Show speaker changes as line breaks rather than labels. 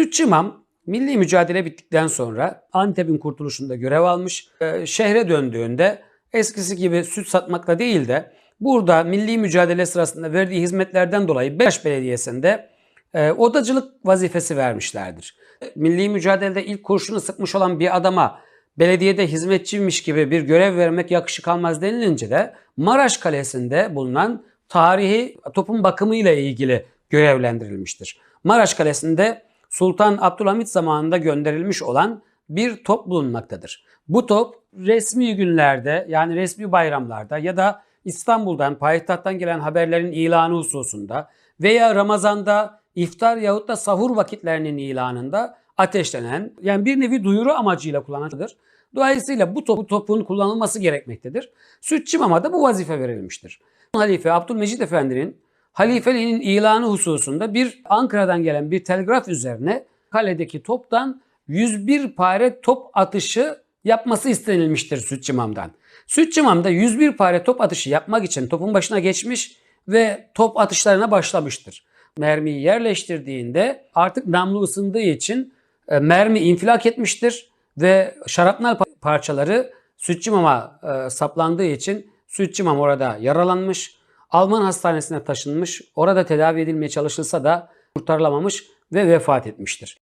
Sütçü İmam milli mücadele bittikten sonra Antep'in kurtuluşunda görev almış. Ee, şehre döndüğünde eskisi gibi süt satmakla değil de burada milli mücadele sırasında verdiği hizmetlerden dolayı Beş Belediyesi'nde e, odacılık vazifesi vermişlerdir. Milli mücadelede ilk kurşunu sıkmış olan bir adama belediyede hizmetçiymiş gibi bir görev vermek yakışık almaz denilince de Maraş Kalesi'nde bulunan tarihi topun bakımı ile ilgili görevlendirilmiştir. Maraş Kalesi'nde Sultan Abdülhamit zamanında gönderilmiş olan bir top bulunmaktadır. Bu top resmi günlerde yani resmi bayramlarda ya da İstanbul'dan, payitahttan gelen haberlerin ilanı hususunda veya Ramazan'da iftar yahut da sahur vakitlerinin ilanında ateşlenen yani bir nevi duyuru amacıyla kullanılır. Dolayısıyla bu, top, bu topun kullanılması gerekmektedir. Sütçü Mama da bu vazife verilmiştir. Halife Abdülmecid Efendi'nin halifeliğinin ilanı hususunda bir Ankara'dan gelen bir telgraf üzerine kaledeki toptan 101 pare top atışı yapması istenilmiştir Sütçü İmam'dan. Sütçü İmam da 101 pare top atışı yapmak için topun başına geçmiş ve top atışlarına başlamıştır. Mermiyi yerleştirdiğinde artık namlu ısındığı için e, mermi infilak etmiştir ve şarapnel pa- parçaları Sütçü İmam'a e, saplandığı için Sütçü İmam orada yaralanmış. Alman hastanesine taşınmış. Orada tedavi edilmeye çalışılsa da kurtarılamamış ve vefat etmiştir.